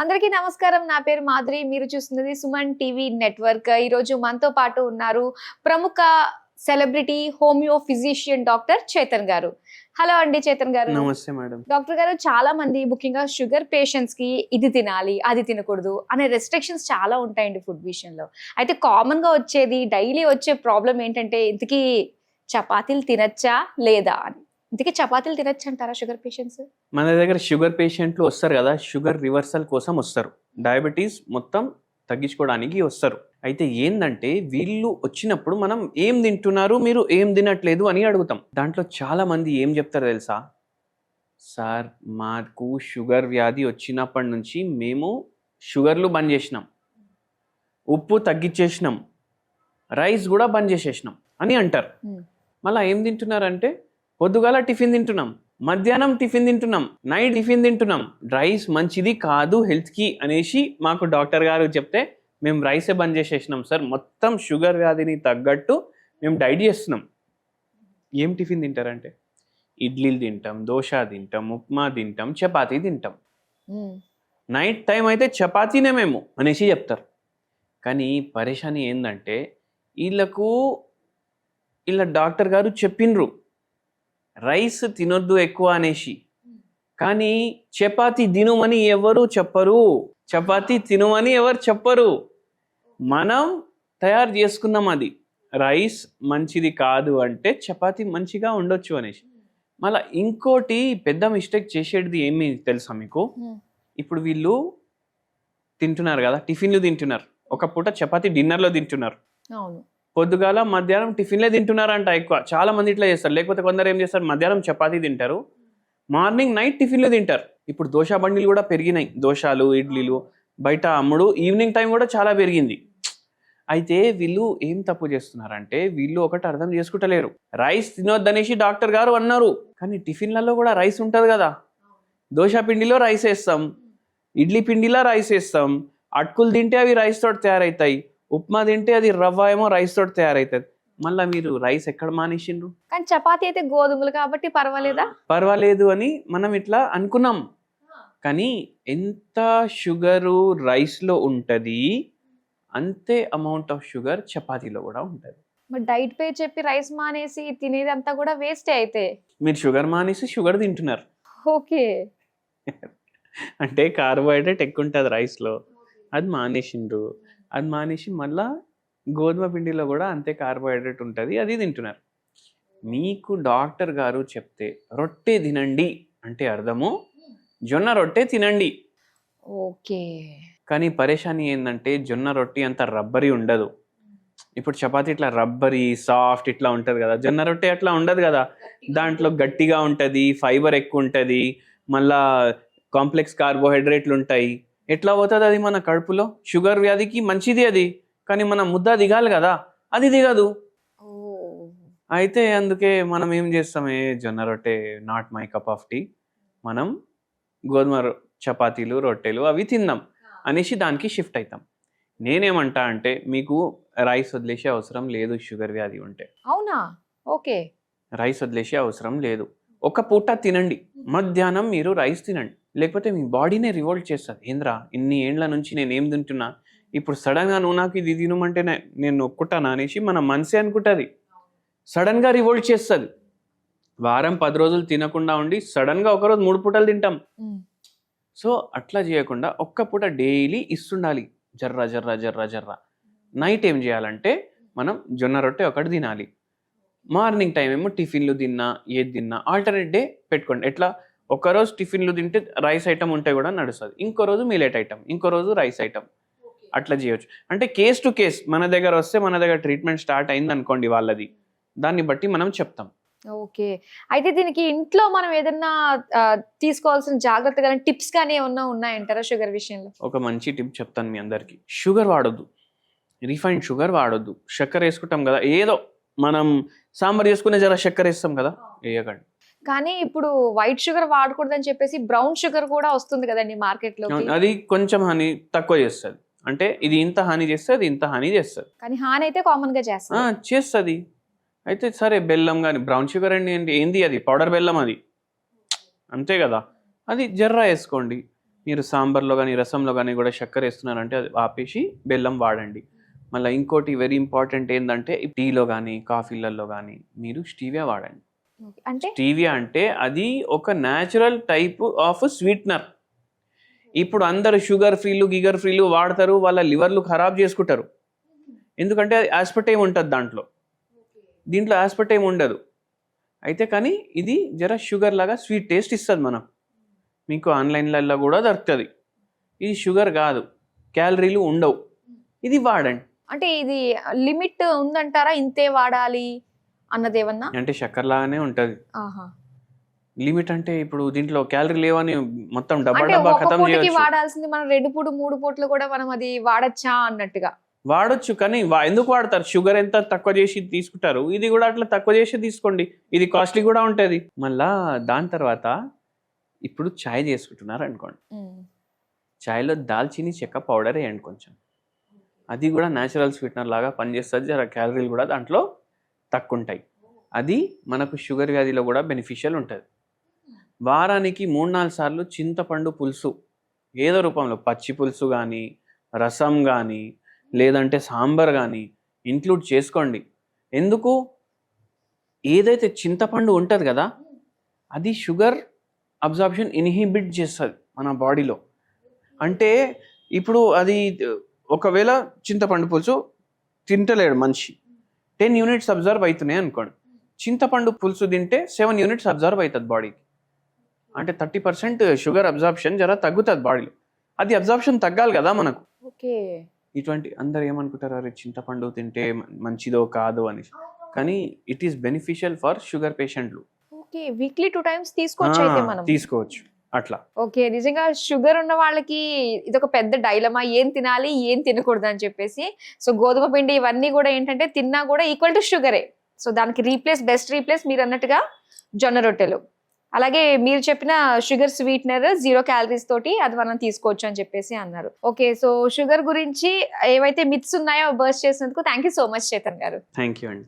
అందరికీ నమస్కారం. నా పేరు మాధురి. మీరు చూస్తున్నది సుమన్ టీవీ నెట్వర్క్. ఈ రోజు మనతో పాటు ఉన్నారు ప్రముఖ celebrity homeo physician doctor Chetan గారు. హలో అండి చేతన్ గారు. నమస్తే మేడం. డాక్టర్ గారు చాలా మంది ముఖ్యంగా షుగర్ పేషెంట్స్కి ఇది తినాలి అది తినకూడదు అనే రెస్ట్రిక్షన్స్ చాలా ఉంటాయండి ఫుడ్ విషయంలో. అయితే కామన్గా వచ్చేది డైలీ వచ్చే ప్రాబ్లం ఏంటంటే ఇంతకీ చపాతీలు తినచ్చా లేదా అని. ఇంతకీ చపాతీలు తినచ్చా అంటారా షుగర్ పేషెంట్స్? మన దగ్గర షుగర్ పేషెంట్లు వస్తారు కదా షుగర్ రివర్సల్ కోసం వస్తారు. డయాబెటీస్ మొత్తం తగ్గించుకోవడానికి వస్తారు. అయితే ఏందంటే వీళ్ళు వచ్చినప్పుడు మనం ఏం తింటున్నారు మీరు ఏం తినట్లేదు అని అడుగుతాం. దాంట్లో చాలా మంది ఏం చెప్తారు తెలుసా? సార్ మాకు షుగర్ వ్యాధి వచ్చినప్పటి నుంచి మేము షుగర్లు బంద్ చేసినాం. ఉప్పు తగ్గించేసినాం. రైస్ కూడా బంద్ చేసేసినాం. అని అంటారు. మళ్ళీ ఏం తింటున్నారంటే పొద్దుగాల టిఫిన్ తింటున్నాం మధ్యాహ్నం టిఫిన్ తింటున్నాం నైట్ టిఫిన్ తింటున్నాం. రైస్ మంచిది కాదు హెల్త్కి అనేసి మాకు డాక్టర్ గారు చెప్తే మేము రైసే బంద్ చేసేసినాం సార్. మొత్తం షుగర్ వ్యాధిని తగ్గట్టు మేము డైట్ చేస్తున్నాం. ఏం టిఫిన్ తింటారంటే? ఇడ్లీలు తింటాం దోశ తింటాం ఉప్మా తింటాం చపాతీ తింటాం. నైట్ టైం అయితే చపాతీనే మేము అనేసి చెప్తారు. కానీ పరేషాని ఏంటంటే వీళ్ళకు వీళ్ళ డాక్టర్ గారు చెప్పిండ్రు రైస్ తినొద్దు ఎక్కువ అనేసి కానీ చపాతీ తినుమని ఎవరు చెప్పరు. చపాతీ తినుమని ఎవరు చెప్పరు. మనం తయారు చేసుకున్నాం అది. రైస్ మంచిది కాదు అంటే చపాతీ మంచిగా ఉండొచ్చు అనేసి మళ్ళీ ఇంకోటి పెద్ద మిస్టేక్ చేసేది ఏమి తెలుసా మీకు? ఇప్పుడు వీళ్ళు తింటున్నారు కదా టిఫిన్లు తింటున్నారు. ఒక పూట చపాతీ డిన్నర్లో తింటున్నారు. అవును. పొద్దుగాల మధ్యాహ్నం టిఫిన్లే తింటున్నారంట ఎక్కువ. చాలా మంది ఇట్లా చేస్తారు. లేకపోతే కొందరు ఏం చేస్తారు? మధ్యాహ్నం చపాతీ తింటారు. మార్నింగ్ నైట్ టిఫిన్లే తింటారు. ఇప్పుడు దోశ బండిలు కూడా పెరిగినాయి. దోశలు ఇడ్లీలు బయట అమ్ముడు ఈవినింగ్ టైం కూడా చాలా పెరిగింది. అయితే వీళ్ళు ఏం తప్పు చేస్తున్నారంటే వీళ్ళు ఒకటి అర్థం చేసుకుంటలేరు. రైస్ తినొద్దనేసి డాక్టర్ గారు అన్నారు. కానీ టిఫిన్లలో కూడా రైస్ ఉంటుంది కదా. దోశ పిండిలో రైస్ వేస్తాం. ఇడ్లీ పిండిలో రైస్ వేస్తాం. అటుకులు తింటే అవి రైస్ తోటి తయారవుతాయి. ఉప్మా తింటే అది రవ్వ ఏమో రైస్ తోటి తయారవుతుంది మళ్ళీ మీరు రైస్ ఎక్కడ మానేసిండ్రు? కానీ చపాతీ అయితే గోధుమలు కాబట్టి పర్వాలేదా? పర్వాలేదు అని మనం ఇట్లా అనుకున్నాం. కానీ ఎంత షుగరు రైస్లో ఉంటుంది అంతే అమౌంట్ ఆఫ్ షుగర్ చపాతీలో కూడా ఉంటుంది. మరి డైట్ పే చెప్పి రైస్ మానేసి తినేదంతా కూడా వేస్టే అయితే? మీరు షుగర్ మానేసి షుగర్ తింటున్నారు. ఓకే. అంటే కార్బోహైడ్రేట్ ఎక్కువ ఉంటుంది రైస్లో అది మానేసిండ్రు. అది మానేసి మళ్ళా గోధుమ పిండిలో కూడా అంతే కార్బోహైడ్రేట్ ఉంటుంది అది తింటున్నారు. మీకు డాక్టర్ గారు చెప్తే రొట్టె తినండి అంటే అర్థము? జొన్న రొట్టె తినండి. ఓకే. కానీ పరేషాని ఏంటంటే జొన్న రొట్టి అంత రబ్బరీ ఉండదు. ఇప్పుడు చపాతీ ఇట్లా రబ్బరీ సాఫ్ట్ ఇట్లా ఉంటుంది కదా జొన్న రొట్టె అట్లా ఉండదు కదా. దాంట్లో గట్టిగా ఉంటుంది ఫైబర్ ఎక్కువ ఉంటుంది మళ్ళా కాంప్లెక్స్ కార్బోహైడ్రేట్లు ఉంటాయి. ఎట్లా పోతుంది అది మన కడుపులో? షుగర్ వ్యాధికి మంచిది అది కానీ మన ముద్ద దిగాలి కదా అది దిగదు. అయితే అందుకే మనం ఏం చేస్తామే జొన్న రొట్టె not my cup of tea. మనం గోధుమ చపాతీలు రొట్టెలు అవి తిందాం అనేసి దానికి షిఫ్ట్ అవుతాం నేనేమంటా అంటే మీకు రైస్ వదిలేసే అవసరం లేదు షుగర్ వ్యాధి ఉంటే. అవునా? ఓకే. రైస్ వదిలేసే అవసరం లేదు. ఒక పూట తినండి. మధ్యాహ్నం మీరు రైస్ తినండి. లేకపోతే మీ బాడీనే రివోల్ట్ చేస్తుంది. ఏంద్రా ఇన్ని ఏండ్ల నుంచి నేను ఏం తింటున్నా? ఇప్పుడు సడన్గా నువ్వు నాకు ఇది తినమంటే నేను నొక్కుంటానా అనేసి మన మనసే అనుకుంటుంది. సడన్గా రివోల్ట్ చేస్తుంది. వారం పది రోజులు తినకుండా ఉండి సడన్గా ఒకరోజు మూడు పూటలు తింటాం. సో అట్లా చేయకుండా ఒక్క పూట డైలీ ఇస్తుండాలి. జర్ర జర్ర జర్ర జర్ర. నైట్ ఏం చేయాలంటే మనం జొన్న రొట్టె ఒకటి తినాలి. మార్నింగ్ టైం ఏమో టిఫిన్లు తిన్నా ఏది తిన్నా ఆల్టర్నేట్ డే పెట్టుకోండి. ఎట్లా? ఒక రోజు టిఫిన్లు తింటే రైస్ ఐటమ్ ఉంటే కూడా నడుస్తుంది. ఇంకో రోజు మీలేట్ ఐటమ్ ఇంకో రోజు రైస్ ఐటమ్. అట్లా చేయొచ్చు. అంటే కేస్ టు కేస్ మన దగ్గర వస్తే మన దగ్గర ట్రీట్మెంట్ స్టార్ట్ అయింది అనుకోండి వాళ్ళది. దాన్ని బట్టి మనం చెప్తాం. ఓకే. అయితే దీనికి ఇంట్లో మనం ఏదన్నా తీసుకోవాల్సిన జాగ్రత్త కానీ టిప్స్ కానీ ఏమన్నా ఉన్నాయంటారా షుగర్ విషయంలో? ఒక మంచి టిప్ చెప్తాను మీ అందరికీ. షుగర్ వాడొద్దు. రిఫైన్డ్ షుగర్ వాడొద్దు. చక్కెర వేసుకుంటాం కదా ఏదో మనం సాంబార్ చేసుకునే జర చక్కెర వేస్తాం కదా వేయకండి. కానీ ఇప్పుడు వైట్ షుగర్ వాడకూడదని చెప్పేసి బ్రౌన్ షుగర్ కూడా వస్తుంది కదండి మార్కెట్లో అది కొంచెం హాని తక్కువ చేస్తుంది. అంటే ఇది ఇంత హాని చేస్తే అది ఇంత హాని చేస్తుంది. కానీ హాని అయితే కామన్గా చేస్తారు చేస్తుంది. అయితే సరే బెల్లం కానీ బ్రౌన్ షుగర్ అండి ఏంటి ఏంది అది? పౌడర్ బెల్లం అది. అంతే కదా. అది జర్రా వేసుకోండి. మీరు సాంబార్లో కానీ రసంలో కానీ కూడా చక్కెర వేస్తున్నారంటే అది ఆపేసి బెల్లం వాడండి. మళ్ళీ ఇంకోటి వెరీ ఇంపార్టెంట్ ఏంటంటే టీలో కానీ కాఫీలలో కానీ మీరు స్టీవియా వాడండి. అంటే స్టీవియా అంటే అది ఒక న్యాచురల్ టైప్ ఆఫ్ స్వీట్నర్. ఇప్పుడు అందరు షుగర్ ఫ్రీలు గిగర్ ఫ్రీలు వాడతారు వాళ్ళ లివర్లు ఖరాబ్ చేసుకుంటారు. ఎందుకంటే ఆస్పటైమ్ ఉంటుంది దాంట్లో. దీంట్లో ఆస్పటైమ్ ఉండదు. అయితే కానీ ఇది జర షుగర్ లాగా స్వీట్ టేస్ట్ ఇస్తుంది మనం మీకు ఆన్లైన్లలో కూడా దొరుకుతుంది. ఇది షుగర్ కాదు. క్యాలరీలు ఉండవు. ఇది వాడండి. అంటే ఇది లిమిట్ ఉందంటారా? ఇంతే వాడాలి? అన్నదేమన్నా? అంటే చక్కెర లాగానే ఉంటుంది. ఆహా. లిమిట్ అంటే ఇప్పుడు దీంట్లో క్యాలరీ లేవని మొత్తం డబ్బా అంటే డబ్బా ఖతం పూటకి చేయొచ్చు. వాడాల్సింది మనం రెండు పూట మూడు పూటలు కూడా మనం అది వాడచ్చా అన్నట్టుగా? వాడొచ్చు కానీ వా- ఎందుకు వాడతారు? షుగర్ ఎంత తక్కువ చేసి తీసుకుంటారు? ఇది కూడా అట్లా తక్కువ చేసి తీసుకోండి. ఇది కాస్ట్లీ కూడా ఉంటుంది. మళ్ళా దాని తర్వాత ఇప్పుడు చాయ్ చేసుకుంటున్నారు అనుకోండి. ఉమ్. చాయ్లో దాల్చిని చెక్క పౌడర్ వేయండి కొంచెం. అది కూడా న్యాచురల్ స్వీట్నర్ లాగా పనిచేస్తుంది. జర క్యాలరీలు కూడా దాంట్లో తక్కువ ఉంటాయి అది మనకు షుగర్ వ్యాధిలో కూడా బెనిఫిషియల్ ఉంటుంది. వారానికి మూడు నాలుగు సార్లు చింతపండు పులుసు ఏదో రూపంలో పచ్చి పులుసు కానీ రసం కానీ లేదంటే సాంబార్ కానీ ఇంక్లూడ్ చేసుకోండి. ఎందుకు? ఏదైతే చింతపండు ఉంటుంది కదా అది షుగర్ అబ్జార్ప్షన్ ఇన్హిబిట్ చేస్తుంది మన బాడీలో. అంటే ఇప్పుడు అది ఒకవేళ చింతపండు పులుసు తింటలేడు మనిషి. టెన్ యూనిట్స్ అబ్జర్వ్ అవుతున్నాయి అనుకోండి. చింతపండు పులుసు తింటే సెవెన్ యూనిట్స్ అబ్జర్వ్ అవుతుంది బాడీకి. అంటే థర్టీ పర్సెంట్ షుగర్ అబ్జార్ప్షన్ జర తగ్గుతుంది బాడీలో. అది అబ్జార్ప్షన్ తగ్గాలి కదా మనకు. ఓకే. ఇటువంటి అందరు ఏమనుకుంటారు? అరే చింతపండు తింటే మంచిదో కాదో అని కానీ it is beneficial for sugar పేషెంట్లు ఓకే వీక్లీ టూ టైమ్స్ తీసుకోవచ్చు తీసుకోవచ్చు. అట్లా. ఓకే నిజంగా షుగర్ ఉన్న వాళ్ళకి ఇది ఒక పెద్ద డైలమా ఏం తినాలి ఏం తినకూడదు అని చెప్పేసి సో గోధుమ పిండి ఇవన్నీ కూడా ఏంటంటే తిన్నా కూడా ఈక్వల్ టు షుగరే సో దానికి రీప్లేస్ బెస్ట్ రీప్లేస్ మీరు అన్నట్టుగా జొన్న రొట్టెలు. అలాగే మీరు చెప్పిన షుగర్ స్వీట్నర్ జీరో క్యాలరీస్ తోటి అది మనం తీసుకోవచ్చు అని చెప్పేసి అన్నారు. ఓకే సో షుగర్ గురించి ఏవైతే మిత్స్ ఉన్నాయో బర్స్ట్ చేసినందుకు thank you so much Chetan గారు. థ్యాంక్ యూ అండి.